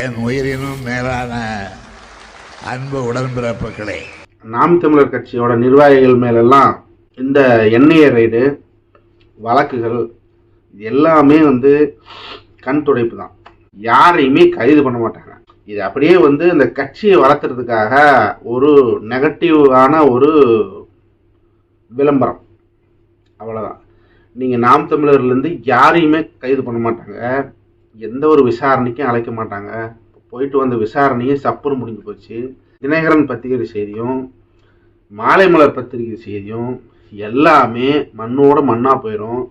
என் உயிரினும் மேலான அன்பு உடன்பிறப்புகளே. நாம் தமிழர் கட்சியோட நிர்வாகிகள் மேலெல்லாம் இந்த எண்ணெய் ரைடு வழக்குகள் இது எல்லாமே வந்து கண் துடைப்பு தான். யாரையுமே கைது பண்ண மாட்டாங்க. இது அப்படியே வந்து இந்த கட்சியை வளர்த்துறதுக்காக ஒரு நெகட்டிவான ஒரு விளம்பரம். அவ்வளோதான் நீங்கள் நாம் தமிழர்லேருந்து யாரையுமே கைது பண்ண மாட்டாங்க. எந்த ஒரு விசாரணைக்கும் அழைக்க மாட்டாங்க. போயிட்டு வந்த விசாரணையும் சப்புன்னு முடிஞ்சு போச்சு. தினகரன் பத்திரிகை செய்தியும் மாலைமலர் பத்திரிகை செய்தியும் எல்லாமே மண்ணோட மண்ணாக போயிடும்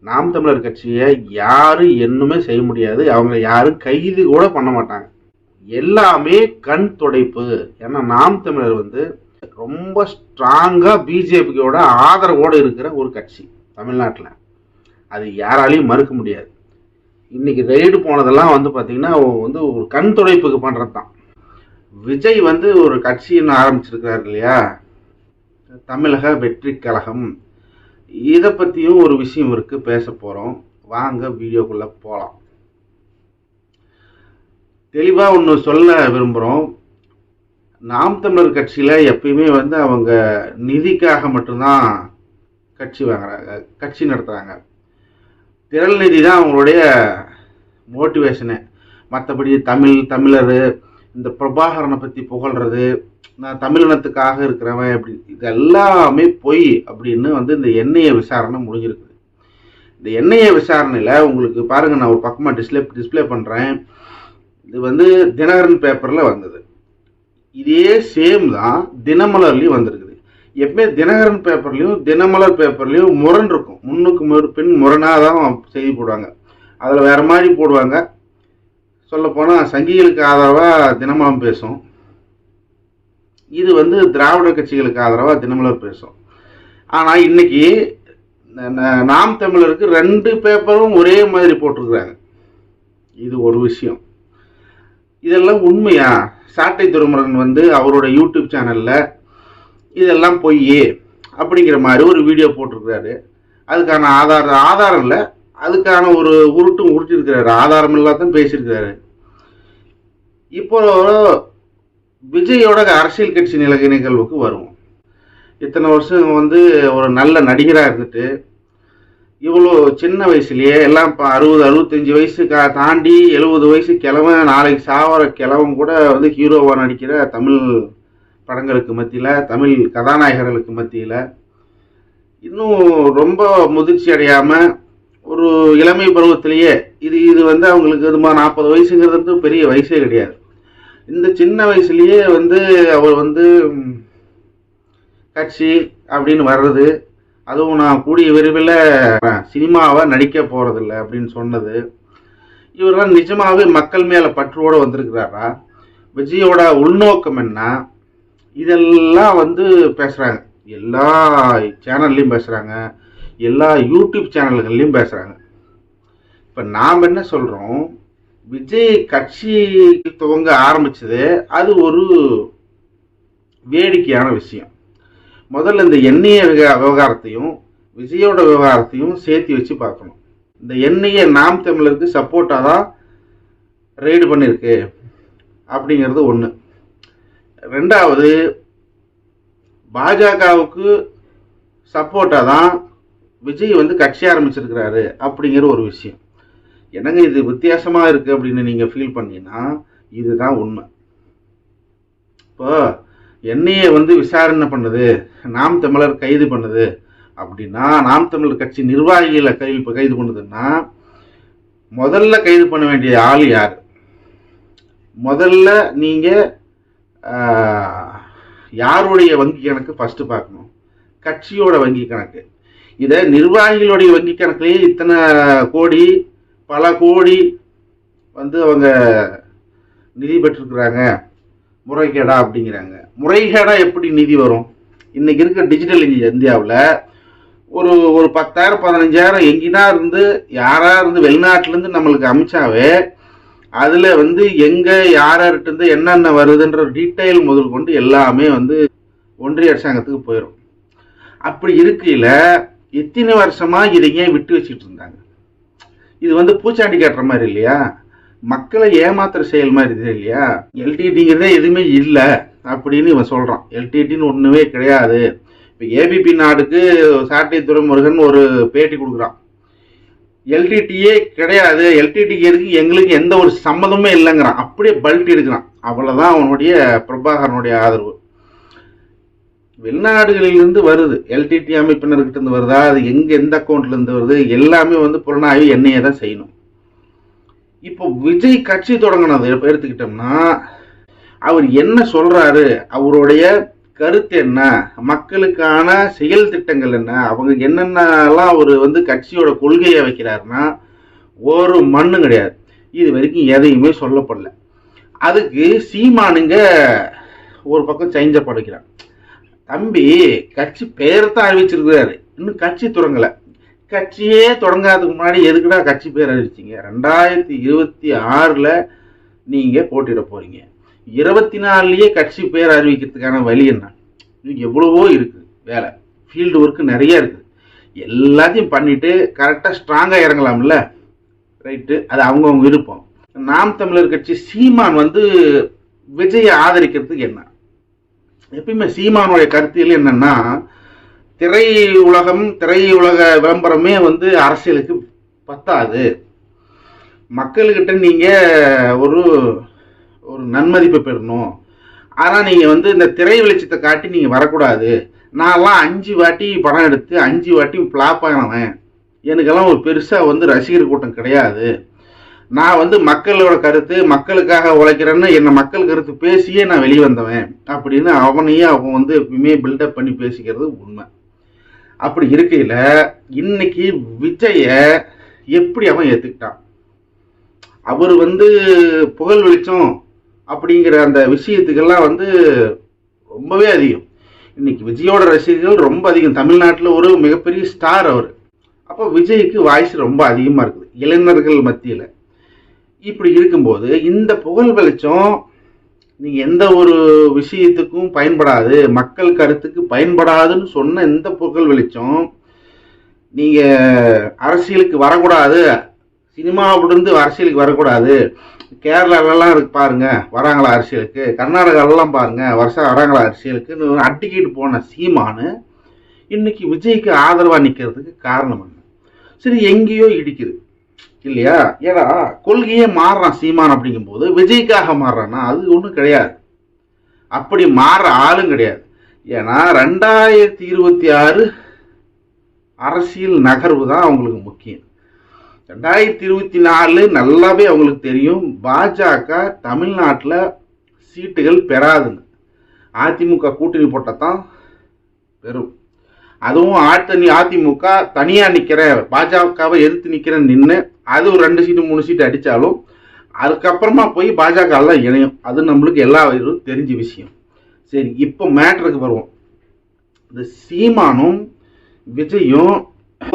நாம் தமிழர் கட்சியை யாரும் என்னுமே செய்ய முடியாது. அவங்க யாரும் கைது கூட பண்ண மாட்டாங்க. எல்லாமே கண் துடைப்பு. ஏன்னா நாம் தமிழர் வந்து ரொம்ப ஸ்ட்ராங்காக பிஜேபியோட ஆதரவோடு இருக்கிற ஒரு கட்சி தமிழ்நாட்டில். அது யாராலையும் மறுக்க முடியாது. இன்னைக்கு ரெய்டு போனதெல்லாம் வந்து பார்த்தீங்கன்னா வந்து ஒரு கண் துடைப்புக்கு பண்ணுறது தான். விஜய் வந்து ஒரு கட்சின்னு ஆரம்பிச்சிருக்கிறார் இல்லையா? தமிழக வெற்றி கழகம். இதை பற்றியும் ஒரு விஷயம் இருக்குது பேச போகிறோம் வாங்க வீடியோக்குள்ளே போகலாம் தெளிவாக ஒன்று சொல்ல விரும்புகிறோம் நாம் தமிழர் கட்சியில் எப்பயுமே வந்து அவங்க நிதிக்காக மட்டும்தான் கட்சி வாங்குறாங்க கட்சி நடத்துகிறாங்க திரள் நிதி தான் அவங்களுடைய மோட்டிவேஷனு மற்றபடி தமிழ் தமிழர் இந்த பிரபாகரனை பற்றி புகழ்றது நான் தமிழினத்துக்காக இருக்கிறவன் அப்படி இது எல்லாமே பொய் அப்படின்னு வந்து இந்த எண்ணெயை விசாரணை முடிஞ்சிருக்குது. இந்த எண்ணெயை விசாரணையில் உங்களுக்கு பாருங்கள் நான் ஒரு பக்கமாக டிஸ்பிளே டிஸ்பிளே பண்ணுறேன் இது வந்து தினகரன் பேப்பரில் வந்தது. இதே சேம் தான் தினமலர்லேயும் வந்திருக்குது. எப்பவுமே தினகரன் பேப்பர்லேயும் தினமலர் பேப்பர்லேயும் முரண் இருக்கும். முன்னுக்கு முறு பின் முரணாக தான் செய்தி போடுவாங்க. அதில் வேறு மாதிரி போடுவாங்க. சொல்லப்போனால் சங்கிகளுக்கு ஆதரவாக தினமலம் பேசும். இது வந்து திராவிட கட்சிகளுக்கு ஆதரவாக தினமலர் பேசும். ஆனால் இன்னைக்கு ந- நாம் தமிழருக்கு ரெண்டு பேப்பரும் ஒரே மாதிரி போட்டிருக்கிறாங்க. இது ஒரு விஷயம். இதெல்லாம் உண்மையா? சாட்டை துறைமுருகன் வந்து அவரோட யூடியூப் சேனலில் இதெல்லாம் பொய் அப்படிங்கிற மாதிரி ஒரு வீடியோ போட்டிருக்கிறாரு. அதுக்கான ஆதாரம் ஆதாரம் இல்லை. அதுக்கான ஒரு உருட்டும் உருட்டிருக்கிறாரு. ஆதாரம் இல்லாதான் பேசியிருக்கிறாரு. இப்போ விஜயோட அரசியல் கட்சி நிலக நிகழ்வுக்கு வருவோம். இத்தனை வருஷம் வந்து ஒரு நல்ல நடிகராக இருந்துட்டு இவ்வளோ சின்ன வயசுலேயே எல்லாம் இப்போ அறுபது அறுபத்தஞ்சு வயசு கா தாண்டி எழுபது வயசு கிழவன் நாளைக்கு சாவர கிழவன் கூட வந்து ஹீரோவாக நடிக்கிற தமிழ் படங்களுக்கு மத்தியில் தமிழ் கதாநாயகர்களுக்கு மத்தியில் இன்னும் ரொம்ப முதிர்ச்சி அடையாமல் ஒரு இளமை பருவத்திலேயே இது இது வந்து அவங்களுக்கு இதுமா நாற்பது வயசுங்கிறது பெரிய வயசே கிடையாது. இந்த சின்ன வயசுலேயே வந்து அவர் வந்து கட்சி அப்படின்னு வர்றது அதுவும் நான் கூடிய விரைவில் சினிமாவை நடிக்க போகிறதில்ல அப்படின்னு சொன்னது. இவரெல்லாம் நிஜமாகவே மக்கள் மேலே பற்றோடு வந்திருக்கிறாரா? விஜயோட உள்நோக்கம் என்ன? இதெல்லாம் வந்து பேசுகிறாங்க எல்லா சேனல்லையும் பேசுகிறாங்க எல்லா யூடியூப் சேனல்கள்லையும் பேசுகிறாங்க இப்போ நாம் என்ன சொல்கிறோம் விஜய் கட்சி துவங்க ஆரம்பிச்சது அது ஒரு வேடிக்கையான விஷயம். முதல்ல இந்த எண்ணெய விவகாரத்தையும் விஜயோட விவகாரத்தையும் சேர்த்து வச்சு பார்க்கணும். இந்த எண்ணெயை நாம் தமிழருக்கு சப்போர்ட்டாக தான் ரெய்டு பண்ணியிருக்கு அப்படிங்கிறது ஒன்று ரெண்டாவது பாஜகவுக்கு சப்போர்ட்டாக தான் விஜய் வந்து கட்சி ஆரம்பிச்சிருக்கிறாரு அப்படிங்கிற ஒரு விஷயம். என்னங்க இது வித்தியாசமாக இருக்குது அப்படின்னு நீங்கள் ஃபீல் பண்ணீங்கன்னா இதுதான் உண்மை. இப்போ என்னையே வந்து விசாரணை பண்ணுது நாம் தமிழர் கைது பண்ணுது அப்படின்னா நாம் தமிழர் கட்சி நிர்வாகிகளை கைது கைது பண்ணுதுன்னா முதல்ல கைது பண்ண வேண்டிய ஆள் யார்? முதல்ல நீங்கள் யாருடைய வங்கி கணக்கு ஃபஸ்ட்டு பார்க்கணும். கட்சியோட வங்கி கணக்கு. இதை நிர்வாகிகளுடைய வங்கி கணக்குலேயே இத்தனை கோடி பல கோடி வந்து அவங்க நிதி பெற்றிருக்கிறாங்க. முறைகேடா அப்படிங்கிறாங்க. முறைகேடாக எப்படி நிதி வரும்? இன்றைக்கி இருக்க டிஜிட்டல் இந்தியாவில் ஒரு ஒரு பத்தாயிரம் பதினஞ்சாயிரம் எங்கினா இருந்து யாராக இருந்து வெளிநாட்டிலேருந்து நம்மளுக்கு அமிச்சாவே அதில் வந்து எங்கே யார்கிட்ட இருந்து என்னென்ன வருதுன்ற டீட்டெயில் முதல் கொண்டு எல்லாமே வந்து ஒன்றிய அரசாங்கத்துக்கு போயிடும் அப்படி இருக்கையில் எத்தனை வருஷமா இதை ஏன் விட்டு வச்சுட்டு இருந்தாங்க? இது வந்து பூச்சாண்டி காட்டுற மாதிரி இல்லையா? மக்களை ஏமாத்துற செயல் மாதிரி இது இல்லையா? எல்டிடிங்கிறதே எதுவுமே இல்லை அப்படின்னு இவன் சொல்கிறான் எல்டிடின்னு ஒன்றுமே கிடையாது. இப்போ ஏபிபி நாடுக்கு சாட்டை துறைமுருகன் ஒரு பேட்டி கொடுக்குறான். எல்டிடியே கிடையாது. எல்டிடிக்கு இருக்கு எங்களுக்கு எந்த ஒரு சம்மதமே இல்லைங்கிறான். அப்படியே பல்ட்டி எடுக்கிறான். அவ்வளோதான் அவனுடைய பிரபாகரனுடைய ஆதரவு. வெளிநாடுகளிலிருந்து வருது. எல்டிடி அமைப்பினர்கிட்ட வருதா? அது எங்க எந்த அக்கௌண்ட்லேருந்து வருது? எல்லாமே வந்து புலனாய்வு என்னையே தான் செய்யணும். இப்போ விஜய் கட்சி தொடங்கினது. எடுத்துக்கிட்டோம்னா அவர் என்ன சொல்றாரு? அவருடைய கருத்து என்ன? மக்களுக்கான செயல் திட்டங்கள் என்ன? அவங்க என்னென்னலாம் அவர் வந்து கட்சியோட கொள்கையை வைக்கிறாருன்னா ஒரு மண்ணும் கிடையாது. இது வரைக்கும் எதையுமே சொல்லப்படல. அதுக்கு சீமானுங்க ஒரு பக்கம் சைஞ்ச படைக்கிறான் தம்பி கட்சி பெயர் தான் அறிவிச்சிருக்கிறாரு. இன்னும் கட்சி தொடங்கலை. கட்சியே தொடங்காததுக்கு முன்னாடி எதுக்குடா கட்சி பேர் அறிவிச்சிங்க? ரெண்டாயிரத்தி இருபத்தி ஆறில் நீங்கள் போட்டியிட போகிறீங்க இருபத்தி நாலுலேயே கட்சி பேர் அறிவிக்கிறதுக்கான வழி என்ன? இன்னும் எவ்வளவோ இருக்குது வேலை. ஃபீல்டு ஒர்க்கு நிறைய இருக்குது எல்லாத்தையும் பண்ணிவிட்டு கரெக்டாக ஸ்ட்ராங்காக இறங்கலாம்ல? ரைட்டு அது அவங்கவுங்க விருப்பம். நாம் தமிழர் கட்சி சீமான் வந்து விஜயை ஆதரிக்கிறதுக்கு என்ன? எப்பயுமே சீமானுடைய கருத்தியல் என்னன்னா திரை உலகம் திரை உலக விளம்பரமே வந்து அரசியலுக்கு பத்தாது. மக்கள்கிட்ட நீங்கள் ஒரு ஒரு நன்மதிப்பை பெறணும். ஆனால் நீங்கள் வந்து இந்த திரை வெளிச்சத்தை காட்டி நீங்கள் வரக்கூடாது. நான்லாம் அஞ்சு வாட்டி படம் எடுத்து அஞ்சு வாட்டி ஃப்ளாப் ஆனவன். எனக்கெல்லாம் ஒரு பெருசாக வந்து ரசிகர் கூட்டம் கிடையாது. நான் வந்து மக்களோட கருத்து மக்களுக்காக உழைக்கிறேன்னு என்னை மக்கள் கருத்து பேசியே நான் வெளியே வந்தவன் அப்படின்னு அவனையே அவன் வந்து எப்பயுமே பில்டப் பண்ணி பேசிக்கிறது உண்மை. அப்படி இருக்கையில் இன்னைக்கு விஜய எப்படி அவன் ஏற்றுக்கிட்டான் அவர் வந்து புகழ் வெளிச்சம் அப்படிங்கிற அந்த விஷயத்துக்கெல்லாம் வந்து ரொம்பவே அதிகம். இன்னைக்கு விஜயோட ரசிகர்கள் ரொம்ப அதிகம். தமிழ்நாட்டில் ஒரு மிகப்பெரிய ஸ்டார் அவர். அப்போ விஜய்க்கு வாய்ஸ் ரொம்ப அதிகமாக இருக்குது. இளைஞர்கள் மத்தியில். இப்படி இருக்கும்போது இந்த புகழ் வெளிச்சம் நீங்கள் எந்த ஒரு விஷயத்துக்கும் பயன்படாது மக்கள் கருத்துக்கு பயன்படாதுன்னு சொன்ன இந்த புகழ் வெளிச்சம் நீங்கள் அரசியலுக்கு வரக்கூடாது. சினிமாவிலிருந்து அரசியலுக்கு வரக்கூடாது. கேரளாலலாம் இருக்கு பாருங்க வராங்களா அரசியலுக்கு. கர்நாடகாலலாம் பாருங்க வருஷம் வராங்களா அரசியலுக்குன்னு அட்டிக்கிட்டு போன சீமானு இன்னைக்கு விஜய்க்கு ஆதரவாக நிற்கிறதுக்கு காரணம் என்ன? சரி எங்கேயோ இடிக்குது. இல்லையா? ஏன்னா கொள்கையே மாறுறான் சீமான் அப்படிங்கும்போது விஜய்க்காக மாறுறான்னா அது ஒன்றும் கிடையாது. அப்படி மாறுற ஆளும் கிடையாது. ஏன்னா ரெண்டாயிரத்தி இருபத்தி ஆறு அரசியல் நகர்வு தான் அவங்களுக்கு முக்கியம். ரெண்டாயிரத்தி இருபத்தி நாலு நல்லாவே அவங்களுக்கு தெரியும். பாஜக தமிழ்நாட்டில் சீட்டுகள் பெறாதுங்க. அதிமுக கூட்டணி போட்டதான் பெறும். அதுவும் ஆட்டணி அதிமுக தனியாக நிற்கிற பாஜகவை எதிர்த்து நிற்கிற நின்று அது ஒரு ரெண்டு சீட்டு மூணு சீட்டு அடித்தாலும் அதுக்கப்புறமா போய் பாஜக எல்லாம் இணையும். அது நம்மளுக்கு எல்லா இதுவும் தெரிஞ்ச விஷயம். சரி இப்போ மேட்ருக்கு வருவோம். இந்த சீமானும் விஜயும்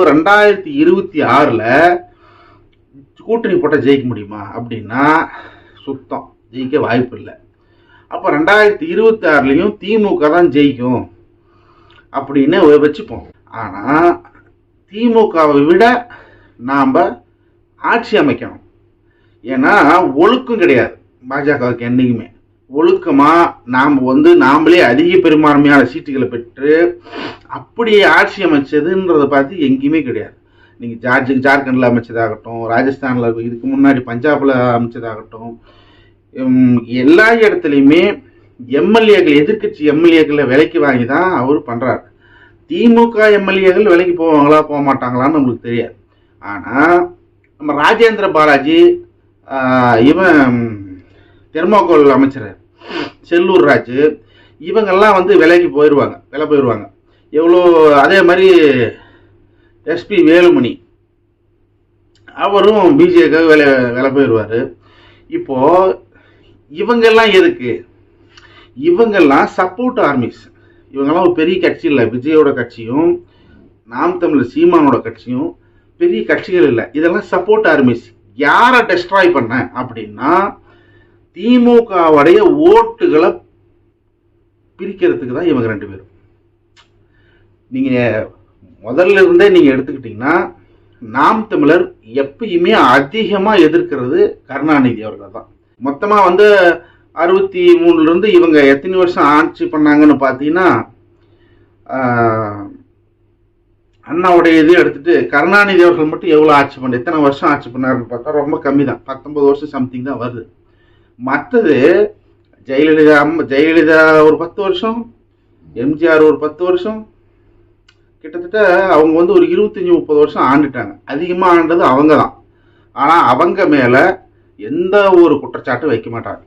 ரெண்டாயிரத்தி இருபத்தி ஆறில் கூட்டணி போட்டால் ஜெயிக்க முடியுமா? அப்படின்னா சுத்தம். ஜெயிக்க வாய்ப்பு இல்லை. அப்போ ரெண்டாயிரத்தி இருபத்தி ஆறுலேயும் திமுக தான் ஜெயிக்கும் அப்படின்னு வச்சுப்போம். ஆனால் திமுகவை விட நாம் ஆட்சி அமைக்கணும். ஏன்னா ஒழுக்கம் கிடையாது. பாஜகவுக்கு என்றைக்குமே ஒழுக்கமாக நாம் வந்து நாமளே அதிக பெரும்பான்மையான சீட்டுகளை பெற்று அப்படி ஆட்சி அமைச்சதுன்றதை பார்த்து எங்கேயுமே கிடையாது. நீங்கள் ஜார்ஜ் ஜார்க்கண்டில் அமைச்சதாகட்டும் ராஜஸ்தானில் இதுக்கு முன்னாடி பஞ்சாபில் அமைச்சதாகட்டும் எல்லா இடத்துலையுமே எம்எல்ஏக்கள் எதிர்க்கட்சி எம்எல்ஏக்களை விலைக்கு வாங்கி தான் அவர் பண்ணுறாரு திமுக எம்எல்ஏக்கள் விலைக்கு போவாங்களா போக மாட்டாங்களான்னு நம்மளுக்கு தெரியாது. ஆனால் நம்ம ராஜேந்திர பாலாஜி இவன் தெர்மோகோல் அமைச்சர் செல்லூர் ராஜு இவங்கெல்லாம் வந்து விலைக்கு போயிடுவாங்க விலை போயிடுவாங்க எவ்வளோ அதே மாதிரி எஸ்பி வேலுமணி. அவரும் பிஜேக்காக வேலை வேலை போயிடுவார். இப்போது இவங்கெல்லாம் எதுக்கு? இவங்கெல்லாம் சப்போர்ட் ஆர்மிஸ் இவங்கெல்லாம் ஒரு பெரிய கட்சி இல்லை. விஜயோட கட்சியும் நாம் தமிழர் சீமானோட கட்சியும் பெரிய கட்சிகள் இல்லை. இதெல்லாம் சப்போர்ட் ஆர்மிஸ் யாரை டெஸ்ட்ராய் பண்ண? அப்படின்னா திமுகவுடைய ஓட்டுகளை பிரிக்கிறதுக்கு தான் இவங்க ரெண்டு பேரும். நீங்கள் முதல்ல இருந்தே நீங்க எடுத்துக்கிட்டீங்கன்னா நாம் தமிழர் எப்பயுமே அதிகமா எதிர்க்கிறது கருணாநிதி அவர்கள் தான். மொத்தமா வந்து அறுபத்தி மூணுல இருந்து இவங்க எத்தனை வருஷம் ஆட்சி பண்ணாங்கன்னு பார்த்தீங்கன்னா அண்ணாவுடைய இதையும் எடுத்துட்டு கருணாநிதி அவர்கள் மட்டும் எவ்வளோ ஆட்சி பண்ண எத்தனை வருஷம் ஆட்சி பண்ணாருன்னு பார்த்தா ரொம்ப கம்மி தான். பத்தொன்பது வருஷம் சம்திங் தான் வருது. மற்றது ஜெயலலிதா அம்மா ஜெயலலிதா ஒரு பத்து வருஷம் எம்ஜிஆர் ஒரு பத்து வருஷம் கிட்டத்தட்ட அவங்க வந்து ஒரு இருபத்தஞ்சி முப்பது வருஷம் ஆண்டுட்டாங்க. அதிகமாக ஆண்டது அவங்க தான் ஆனால் அவங்க மேலே எந்த ஒரு குற்றச்சாட்டும் வைக்க மாட்டாங்க.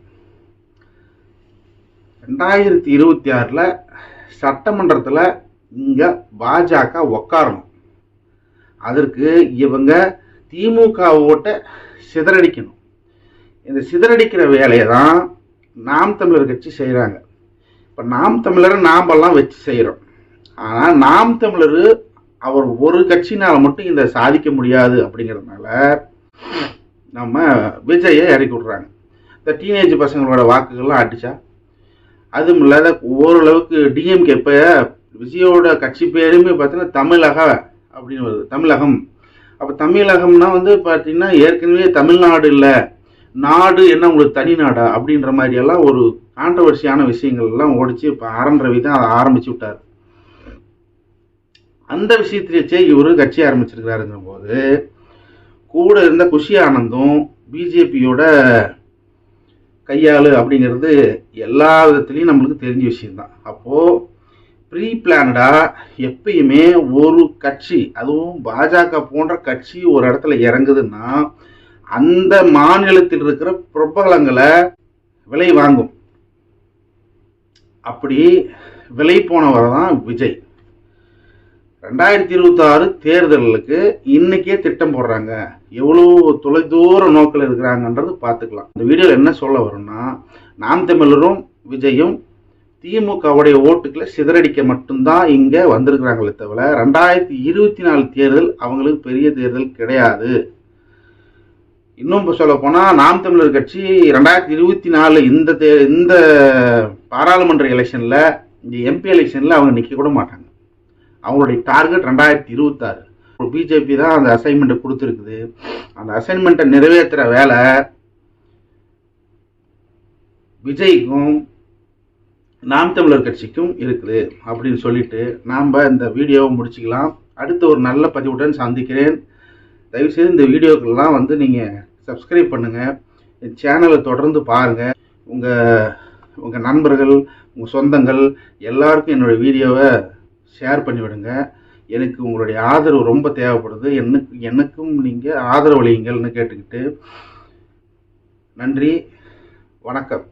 ரெண்டாயிரத்தி இருபத்தி ஆறில் சட்டமன்றத்தில் இங்கே பாஜக உக்காரணும். அதற்கு இவங்க திமுக ஓட்டை சிதறடிக்கணும். இந்த சிதறடிக்கிற வேலையை தான் நாம் தமிழர் கட்சி செய்கிறாங்க இப்போ நாம் தமிழரை நாமெல்லாம் வச்சு செய்கிறோம் ஆனால் நாம் தமிழர் அவர் ஒரு கட்சினால் மட்டும் இந்த சாதிக்க முடியாது அப்படிங்கிறதுனால நம்ம விஜயை இறக்கி விட்றாங்க. இந்த டீனேஜ் பசங்களோட வாக்குகள்லாம் அடித்தா அதுவும் இல்லாத ஓரளவுக்கு டிஎம்கே இப்போ விஜயோட கட்சி பேருமே பார்த்தீங்கன்னா தமிழக அப்படின்னு வருது. தமிழகம். அப்போ தமிழகம்னா வந்து பார்த்தீங்கன்னா ஏற்கனவே தமிழ்நாடு இல்லை. நாடு என்ன உங்களுக்கு தனி நாடா அப்படின்ற மாதிரியெல்லாம் ஒரு கான்ட்ரவர்சியான விஷயங்கள்லாம் ஓடிச்சு இப்போ ஆரன் ரவி தான் அதை ஆரம்பிச்சு விட்டார். அந்த விஷயத்திலேயே இவர் கட்சி ஆரம்பிச்சிருக்கிறாருங்கிற போது கூட இருந்த குஷி ஆனந்தும் பிஜேபியோட கையாளு அப்படிங்கிறது எல்லா விதத்துலேயும் நம்மளுக்கு தெரிஞ்ச விஷயம்தான். அப்போது ப்ரீ பிளானடாக எப்பயுமே ஒரு கட்சி அதுவும் பாஜக போன்ற கட்சி ஒரு இடத்துல இறங்குதுன்னா அந்த மாநிலத்தில் இருக்கிற பிரபலங்களை விலை வாங்கும். அப்படி விலை போனவர் தான் விஜய். ரெண்டாயிரத்தி இருபத்தி ஆறு தேர்தலுக்கு இன்னைக்கே திட்டம் போடுறாங்க. எவ்வளோ தொலைதூர நோக்கில் இருக்கிறாங்கன்றது பார்த்துக்கலாம். இந்த வீடியோவில் என்ன சொல்ல வரும்னா நாம் தமிழரும் விஜயும் திமுகவுடைய ஓட்டுக்களை சிதறடிக்க மட்டும்தான் இங்கே வந்திருக்கிறாங்களே தவிர ரெண்டாயிரத்தி இருபத்தி நாலு தேர்தல் அவங்களுக்கு பெரிய தேர்தல் கிடையாது. இன்னும் இப்போ சொல்ல போனால் நாம் தமிழர் கட்சி ரெண்டாயிரத்தி இருபத்தி நாலு இந்த தே இந்த பாராளுமன்ற எலெக்ஷனில் இந்த எம்பி எலெக்ஷனில் அவங்க நிற்க கூட மாட்டாங்க. அவங்களுடைய டார்கெட் ரெண்டாயிரத்தி இருபத்தாறு. பிஜேபி தான் அந்த அசைன்மெண்ட்டை கொடுத்துருக்குது. அந்த அசைன்மெண்ட்டை நிறைவேற்றுற வேலை விஜய்க்கும் நாம் தமிழர் கட்சிக்கும் இருக்குது அப்படின்னு சொல்லிட்டு நாம் இந்த வீடியோவை முடிச்சுக்கலாம். அடுத்த ஒரு நல்ல பதிவுடன் சந்திக்கிறேன். தயவுசெய்து இந்த வீடியோக்கெல்லாம் வந்து நீங்கள் சப்ஸ்கிரைப் பண்ணுங்கள் என் சேனலை தொடர்ந்து பாருங்கள் உங்கள் உங்கள் நண்பர்கள் உங்கள் சொந்தங்கள் எல்லாருக்கும் என்னோடய வீடியோவை ஷேர் பண்ணி விடுங்க எனக்கு உங்களுடைய ஆதரவு ரொம்ப தேவைப்படுது. எனக்கு எனக்கும் நீங்கள் ஆதரவு அளியுங்கள்னு கேட்டுக்கிட்டு நன்றி வணக்கம்.